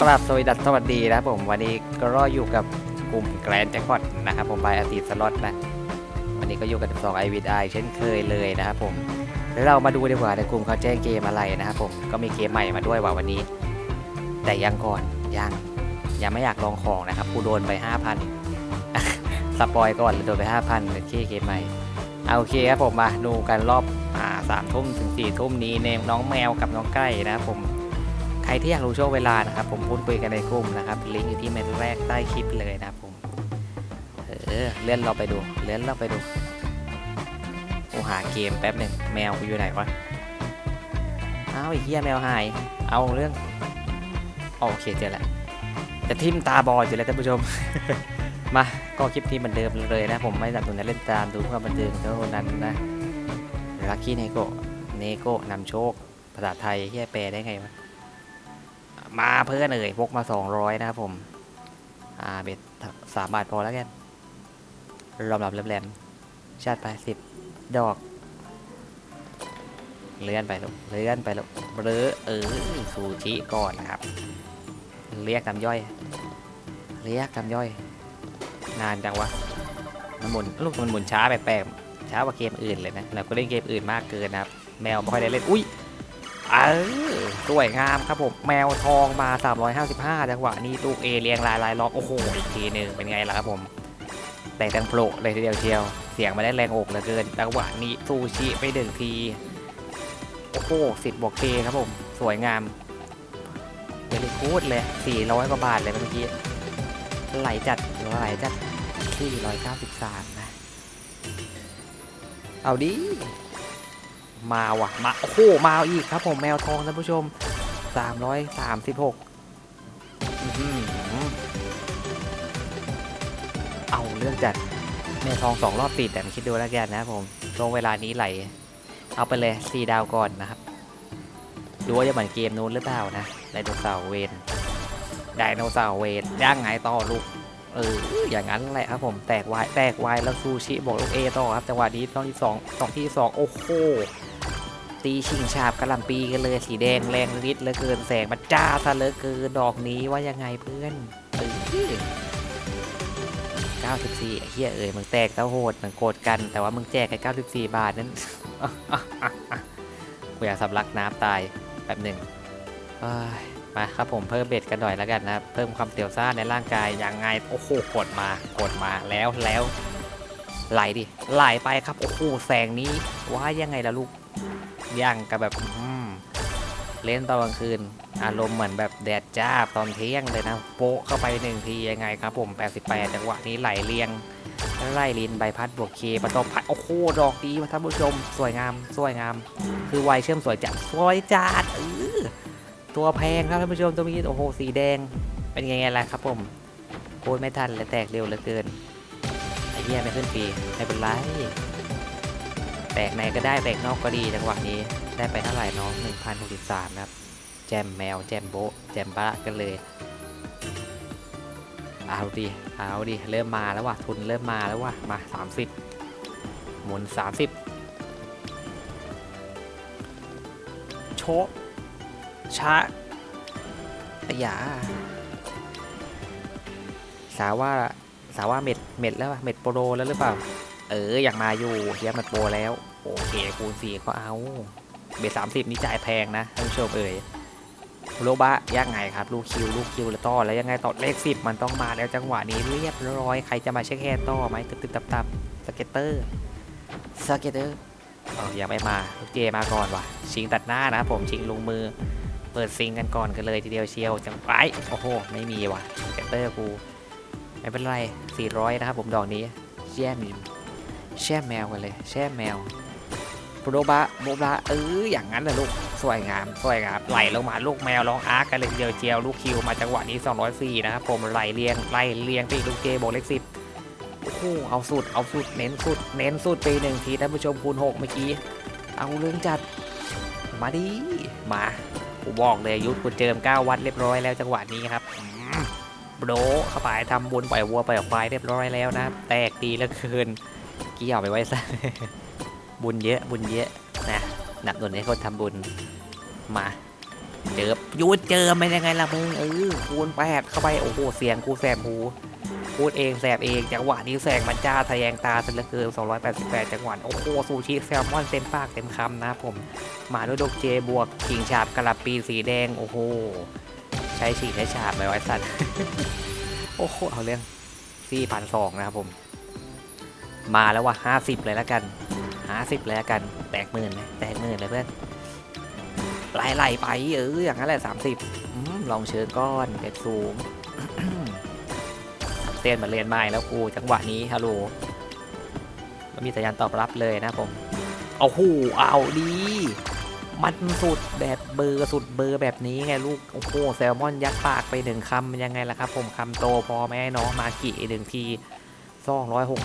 กราบสวัสดีสวัสดีนะครับผมวันนี้ก็รออยู่กับกลุ่มแกรนแจ็คพอตนะครับผมบายอาติสล็อตนะ วันนี้ก็อยู่กับสองไอวิดไอเช่นเคยเลยนะครับผมแล้วเรามาดูดีกว่าในกลุ่มเขาแจ้งเกมอะไรนะครับผมก็มีเกมใหม่มาด้วยว่าวันนี้ แต่ยังก่อนยังยังไม่อยากลองของนะครับกูโดนไป 5,000สปอยก่อนโดนไป 5,000เป็นเกมใหม่เอาโอเคครับผมมาดูกันรอบอ่าสามทุ่มถึงสี่ทุ่มนี้เนมน้องแมวกับน้องใกล้นะครับผม ใครที่อยากรู้ช่วงเวลานะครับ ผมพูดคุยกันในกลุ่มนะครับลิงก์อยู่ที่เมนแรกใต้คลิปเลยนะครับผมเออเลื่อนเราไปดูเลื่อนเราไปดูโอ้หาเกมแป๊บหนึ่งแมวกูอยู่ไหนวะอ้าวไอ้เหี้ยแมวหาย เอาเรื่องโอเคเจอแล้วจะทิมตาบอดอยู่แล้วท่านผู้ชม มาก็คลิปที่เหมือนเดิมเลยนะ ผมไม่สนับสนุนให้เล่นตามดูเพื่อบันเทิงเท่านั้นนะลัคกี้เนโกเนโกนำโชค ภาษาไทยเฮียแปลได้ไงวะ มาเพื่อนเอ่ยพกมา200นะครับผม อ่าเบ็ดสามบาทพอแล้วกันรอมรับแรมๆชาติไปสิบดอก เลื่อนไปลูกเลื่อนไปลูกเรือเออซูชิก่อนนะครับ เรียกน้ำย่อย เรียกน้ำย่อย นานจังวะมันหมุนลูกมันหมุนช้าแปลกๆช้ากว่าเกมอื่นเลยนะเราก็เล่นเกมอื่นมากเกินนะครับ แมวไม่ค่อยได้เล่นอุ้ย เออสวยงามครับผม แมวทองมา 355จังหวะนี้ตูกเอเรียงรายลายล็อกโอ้โห อีกทีหนึ่งเป็นไงล่ะครับผม แต่ตังโปรเลยทีเดียวเชียว เสียงมาได้แรงอกเหลือเกินจังหวะนี้ซูชิไปหนึ่งที โอ้โหสิบบวกเคครับผม สวยงามเดลิคูดเลย 400 กว่าบาทเลยเมื่อกี้ ไหลจัดไหลจัด493นะ เอาดิ มาว่ะมาโอ้โหมาอีกครับผมแมวทองท่านผู้ชม 336อื้อหือเอาเรื่องจัดแมวทองสองรอบติดแต่คิดดูแล้วกันนะครับผมช่วงเวลานี้ไหล เอาไปเลยสี่ดาวก่อนนะครับดูว่าจะเหมือนเกมนู้นหรือเปล่านะไดโนเสาร์เวนไดโนเสาร์เวนย่างไงต่อลูกเอออย่างนั้นแหละครับผมแตกวายแตกวายแล้วซูชิบอกลูกเอต่อครับจังหวะนี้ต้องที่สองสองที่สองโอ้โห ตีชิงชาบกระลำปีกันเลยสีแดงแรงฤทธิ์เหลือเกินแสงมันจ้าซะเหลือเกินดอกนี้ว่ายังไงเพื่อนเออ94เฮียเอ่ยมึงแตกแล้วโหดมึงโกรธกัน แต่ว่ามึงแจกแค่94 บาทนั้นกูอยากสำลักน้ำตายแป๊บหนึ่งมาครับผมเพิ่มเบ็ดกันหน่อยแล้วกันนะเพิ่มความเตียวซ่าในร่างกายยังไงโอ้โหกดมากดมาแล้วแล้วไหลดิไหลไปครับโอ้โหแสงนี้ว่ายังไงล่ะลูก ย่างกับแบบเล่นตอนกลางคืน อารมณ์เหมือนแบบแดดจ้าตอนเที่ยงเลยนะ โปะเข้าไปหนึ่งทียังไงครับ ผม 88 จังหวะนี้ไหลเรียงไล่ลินใบพัดบวกเคประตบพัด โอ้โห ดอกดีมาท่านผู้ชม สวยงาม สวยงาม คือไวเชื่อมสวยจัด สวยจัดเออตัวแพงครับท่านผู้ชมตัวนี้โอ้โห สีแดง เป็นไงล่ะครับผมโอ้ยไม่ทันเลยแตกเร็วเหลือเกินไอ้เหี้ยไม่ขึ้นปีไม่เป็นไร แตกในก็ได้แตกนอกก็ดีจังหวะนี้ได้ไปเท่าไหร่น้อง1063นะครับ แจมแมว แจมโบะแจมบ้ากันเลย เอาดิเอาดิเริ่มมาแล้วว่ะทุนเริ่มมาแล้วว่ะมา 30 หมุน 30 โชช้าอายา สาว่าสาว่าเม็ดเม็ดแล้วว่ะเม็ดโปรโลแล้วหรือเปล่า เอออยากมาอยู่เฮียมันโปรแล้วโอเคคูณสี่ก็เอาเบสสามสิบนี่จ่ายแพงนะท่านผู้ชมเอ่ยโลบะยังไงครับลูกคิวลูกคิวแล้วต่อแล้วยังไงต่อเลขสิบมันต้องมาแล้วจังหวะนี้เรียบร้อยใครจะมาเช็คแฮนด์ต่อไหมตึบตึบตับตับสเก็ตเตอร์สเก็ตเตอร์อ๋อยังไม่มาลูกเจมาก่อนว่ะชิงตัดหน้านะครับผมชิงลงมือเปิดซิงกันก่อนกันเลยทีเดียวเชียวจังไปโอ้โหไม่มีว่ะสเก็ตเตอร์กูไม่เป็นไร400นะครับผมดอกนี้แช่ม แช่แมวกันเลย แช่แมวโรบะโบบะเอออย่างนั้นแหละลูกสวยงามสวยงามไหลลงมาลูกแมวร้องอาร์กันเลยเดียวเจียวลูกคิวมาจังหวะนี้ 204 นะครับผมไหลเลียงไหลเลียงไปอีลูกเจโบเล็กสิบโอ้โหเอาสุดเอาสุดเน้นสุด เน้นสุดไปหนึ่งทีท่านผู้ชมคูณ6เมื่อกี้ เอาเรื่องจัด มาดิมาผมบอกเลยยุทธคุณเจิม9วัดเรียบร้อยแล้วจังหวะนี้ครับโบรเข้าไปทำบุญปล่อยวัวปล่อยควายเรียบร้อยแล้วนะแตกดีเหลือเกิน กี้เอาไปไว้ซะ บุญเยอะบุญเยอะนะหนับหนุนให้คนทำบุญ มา เจอยุดเจอเป็นยังไงล่ะมึงเออคูณแปดเข้าไป โอ้โห เสียงกูแสบหู พูดเองแสบเอง จังหวะนี้แสงมันจ้าทะแยงตาซะเหลือเกิน288 จังหวะโอ้โห ซูชิแซลมอนเต็มปากเต็มคำนะครับผม มาด้วยดกเจบวกกิ่งฉาบกระปีสีแดง โอ้โห ใช้ฉีใช้ฉาบไปไว้สัตว์ โอ้โห เอาเรื่องสี่พันสองนะครับผม มาแล้วว่ะห้าสิบเลยแล้วกันห้าสิบเลยแล้วกัน แตกหมื่นไหมแตกหมื่นเลยเพื่อนไล่ไล่ไปเอออย่างนั้นแหละสามสิบลองเชิญก้อนเป็ดสูงเต้นมาเรียนใหม่แล้วกูจังหวะนี้ฮัลโหลมีสัญญาณตอบรับเลยนะผมเอาหูเอาดีมันสุดแบบเบอร์สุดเบอร์แบบนี้ไงลูกโอ้โหแซลมอนยัดปากไปหนึ่งคำยังไงล่ะครับ ผมคำโตพอแม่น้องมากี่หนึ่งที สองร้อยหก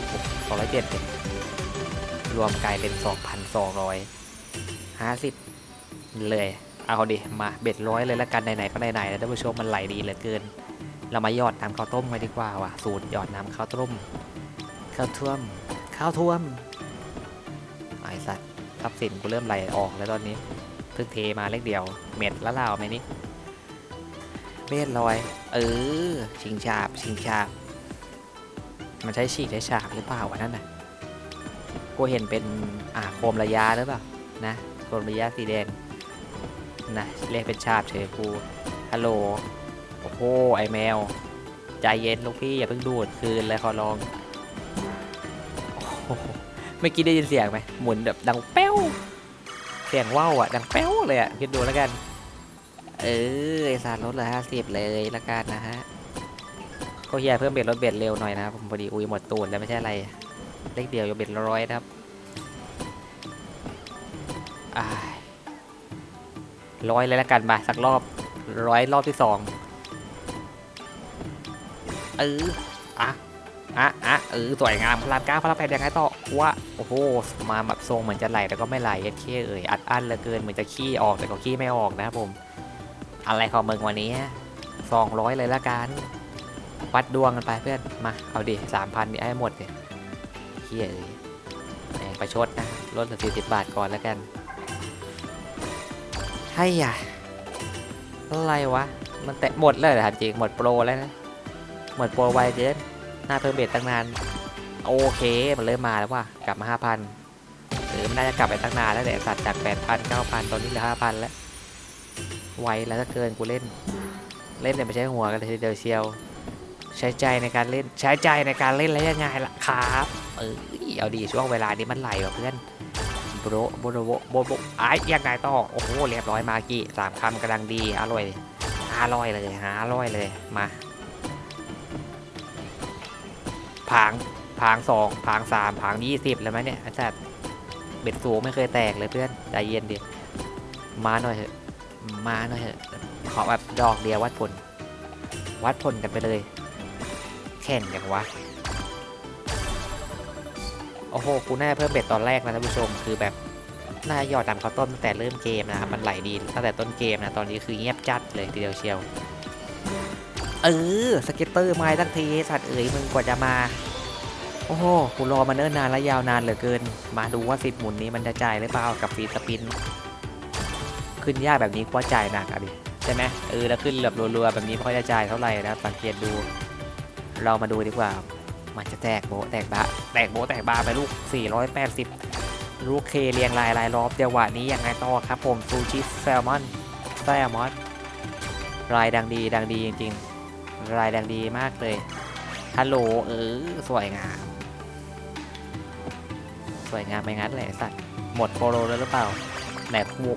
สองร้อยเจ็ดรวมกลายเป็นสองพันสองร้อยห้าสิบเลย เอาดิ มาเบ็ดร้อยเลยละกันไหนๆก็ไหนๆแล้วท่านผู้ชมมันไหลดีเหลือเกิน เรามาหยอดน้ำข้าวต้มกันดีกว่าว่ะสูตรหยอดน้ำข้าวต้มข้าวท่วม ข้าวท่วมไอสัตว์ทรัพย์สินกูเริ่มไหลออกแล้วตอนนี้เพิ่งเทมาเล็กเดียว เม็ดละลาวไหมนี่เม็ดลอย เออ ชิงชาบ ชิงชาบ มันใช้ฉีกใช้ฉาบหรือเปล่าวะนั่นน่ะกูเห็นเป็นอ่าโคมระยะหรือเปล่านะโคมระยะสีแดงนะเรียกเป็นชาบเฉยกูฮัลโหลโอ้โหไอแมว ใจเย็นลูกพี่อย่าเพิ่งดูดคืนเลยขอร้องเมื่อกี้ได้ยินเสียงไหมหมุนแบบดังแป้วเสียงว่าวอะดังแป้วเลยอะคิดดูแล้วกัน เออไอสารลดเหลือห้าสิบเลยละกันนะฮะ ก็เฮียเพิ่มเบ็ดลดเบ็ดเร็วหน่อยนะครับผมพอดีอุ้ยหมดตูนแล้วไม่ใช่อะไรเลขเดียวยกเบ็ดร้อยนะครับร้อยเลยละกันมาสักรอบร้อยรอบที่สองเอออะอะอะเออสวยงามพลามก้าพลามแปดยังไงต่อว่าโอ้โหมาแบบทรงเหมือนจะไหลแต่ก็ไม่ไหลเอเคเอ่ยอัดอั้นเหลือเกินเหมือนจะขี้ออกแต่ก็ขี้ไม่ออกนะครับผม อะไรของมึงวันนี้สองร้อยเลยละกัน วัดดวงกันไปเพื่อน มา เอาดิสามพันนี่ให้หมดเลยขี้เอ่ยแหมประชดนะลดเหลือสี่สิบบาทก่อนแล้วกันให้ยะอะไรวะ มันแตะหมดเลยเหรอถามจริงหมดโปรแล้วนะ หมดโปรไวเกินหน้าเพิ่มเบ็ดตั้งนาน โอเค มันเริ่มมาแล้วว่ะ กลับมา5,000หรือมันน่าจะกลับไปตั้งนานแล้วแหละสัตว์จาก8,000 9,000ตอนนี้เหลือ5,000แล้ว ไวแล้วถ้าเกินกูเล่น เล่นเนี่ยไม่ใช้หัวกันเลยทีเดียวเชียว ใช้ใจในการเล่นใช้ใจในการเล่นแล้วยังไงล่ะครับเออเอาดีช่วงเวลานี้มันไหลว่ะเพื่อนโบรโบรโบโบโบไอ้ยังไงต่อโอ้โหเรียบร้อยมากี่สามคำกำลังดีอร่อยอร่อยเลยฮะอร่อยเลยมาผางผางสองผางสามผางยี่สิบแล้วไหมเนี่ยอาจารย์เบ็ดสูงไม่เคยแตกเลยเพื่อนใจเย็นดิมาหน่อยเถอะมาหน่อยเถอะขอแบบดอกเดียววัดผล วัดผลกันไปเลย แข่งอย่างวะ โอ้โหกูน่าเพิ่มเบ็ดตอนแรกนะท่านผู้ชมคือแบบน่าหยอดตามเขาวต้นตั้งแต่เริ่มเกมนะครับมันไหลดีตั้งแต่ต้นเกมนะตอนนี้คือเงียบจัดเลยทีเดียวเชียว เออสเก็ตเตอร์ม้ตั้งทีสัตว์เอ๋ยมึงกว่าจะมา โอ้โหกูรอมาเนิ่นนานและยาวนานเหลือเกิน มาดูว่าสิบหมุนนี้มันจะจ่ายหรือเปล่ากับฟีสปิน ขึ้นยากแบบนี้กว่าจ่ายหนักอะดิใช่ไหมเออแล้วขึ้นแบบรัวๆแบบนี้ไม่ค่อยจะจ่ายเท่าไหร่นะสังเกตดู เรามาดูดีกว่า มันจะแตกโบแตกบะแตกโบแตกบาไปลูก 480 ลูกเคเรียงรายรายรอบเดียววะนี้ยังไงต่อครับผมซูชิแซลมอนแซลมอนรายดังดีดังดีจริงๆ รายดังดีมากเลยฮัลโหลเออสวยงาม สวยงามไปงั้นแหละสัตว์หมดโปรแล้วหรือเปล่าแหม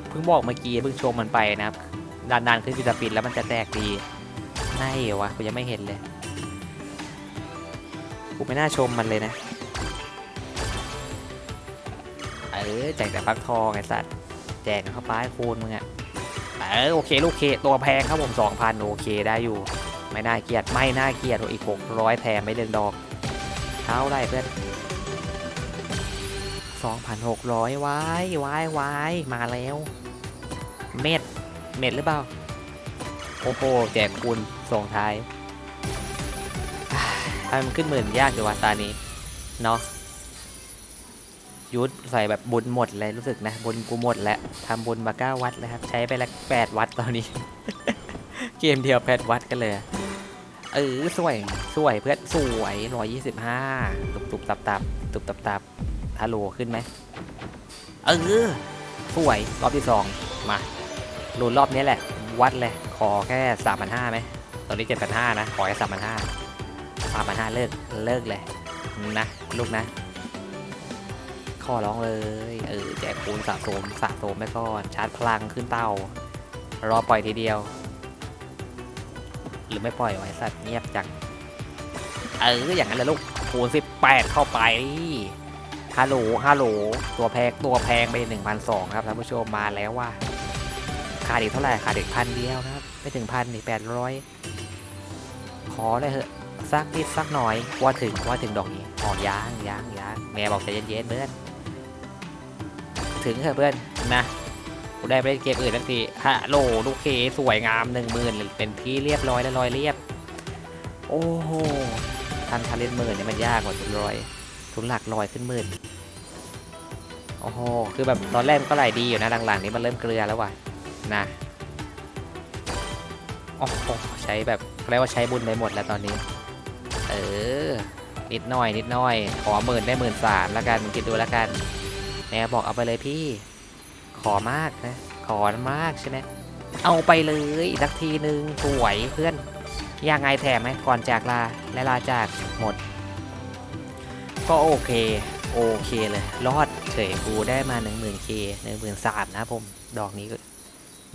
เพิ่งบอกเมื่อกี้เพิ่งชมมันไปนะครับนานๆขึ้นฟิตปินแล้วมันจะแตกดีน่าเหวะกูยังไม่เห็นเลย กูไม่น่าชมมันเลยนะ เออแจกแต่ฟักทองไอ้สัตว์แจกเข้าไปคูณมึงอะเออโอเคลูกเคตัวแพงครับผม2,000โอเคได้อยู่ ไม่น่าเกลียดไม่น่าเกลียดอีก600แถมไม่เดืองดอกเท่าไรเพื่อน2,600วายวายวายมาแล้ว เม็ด เม็ดหรือเปล่า โอ้โหแจกคูณส่งท้าย ทำมันขึ้นหมื่นยากอยู่วะตานี้ เนาะยุดใส่แบบบุญหมดเลยรู้สึกนะบุญกูหมดแล้วทำบุญมาเก้าวัดแล้วครับ ใช้ไปแล้วแปดวัดตอนนี้ เกมเดียวแปดวัดกันเลย เออสวยสวยเพื่อนสวยร้อยยี่สิบห้าตุบตุบตับตับตุบตับตับฮัลโหลขึ้นไหมเออสวยรอบที่สองมาลุ้นรอบนี้แหละ วัดเลย ขอแค่สามพันห้าไหมตอนนี้เจ็ดพันห้านะ ขอแค่สามพันห้า สามพันห้าเลิกเลิกเลยนะลูกนะขอร้องเลย เออแจกคูณสะสมสะสมไปก่อนชาร์จพลังขึ้นเต้ารอปล่อยทีเดียว หรือไม่ปล่อยไว้สัตว์เงียบจังเอออย่างนั้นเลยลูกคูณ18เข้าไปฮัลโหลฮัลโหลตัวแพงตัวแพงไป1,200ครับท่านผู้ชมมาแล้วว่าขาดอีกเท่าไหร่ขาดอีกพันเดียวนะครับไม่ถึงพันอีกแปดร้อยขอเลยเหอะ สักนิดสักหน่อย ว่าถึงว่าถึงดอกนี้อ๋อยางยางยางแม่บอกใจเย็นๆเพื่อนถึงเถอะเพื่อนนะกูได้ไปเล่นเกมอื่นทั้งทีฮัลโหลลูกเคสวยงามหนึ่งหมื่นเป็นที่เรียบร้อยแล้วรอยเรียบ โอ้โหทันทันเล่นหมื่นเนี่ยมันยากกว่าทุนรอยทุนหลักลอยขึ้นหมื่นโอ้โหคือแบบตอนแรกมันก็ไหลดีอยู่นะหลังๆนี้มันเริ่มเกลือแล้วว่ะนะโอ้โหใช้แบบเรียกว่าใช้บุญไปหมดแล้วตอนนี้ ออ นิดหน่อยนิดหน่อย ขอหมื่นได้หมื่นสามแล้วกันคิดดูแล้วกันแม่บอกเอาไปเลยพี่ ขอมากนะ ขอมากใช่ไหมเอาไปเลยอีกสักทีหนึ่งสวยเพื่อนยังไงแถมไหมก่อนจากลาและลาจากหมด ก็โอเค โอเคเลย รอดเฉยกูได้มา 1 0 0 0 0เคหนึ่งหมื่นสามนะผม ดอกนี้ก็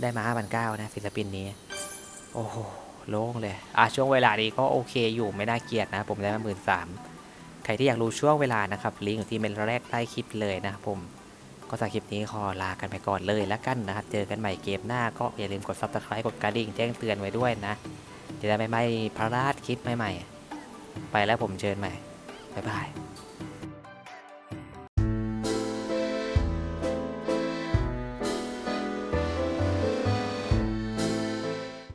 ได้มา 5 9 0 0นะศิลปินนี้ โอ้โห โล่งเลย อะช่วงเวลานี้ก็โอเคอยู่ไม่น่าเกลียดนะ ผมได้มาหมื่นสามใครที่อยากรู้ช่วงเวลานะครับ ลิงก์อยู่ที่เมนแรกใต้คลิปเลยนะครับผมก็สำหรับคลิปนี้ขอลากันไปก่อนเลยแล้วกันนะครับ เจอกันใหม่เกมหน้าก็อย่าลืมกด subscribe กดกระดิ่งแจ้งเตือนไว้ด้วยนะ จะได้ไม่ไม่พลาดคลิปใหม่ๆ ไปแล้วผมเชิญใหม่ บ๊ายบาย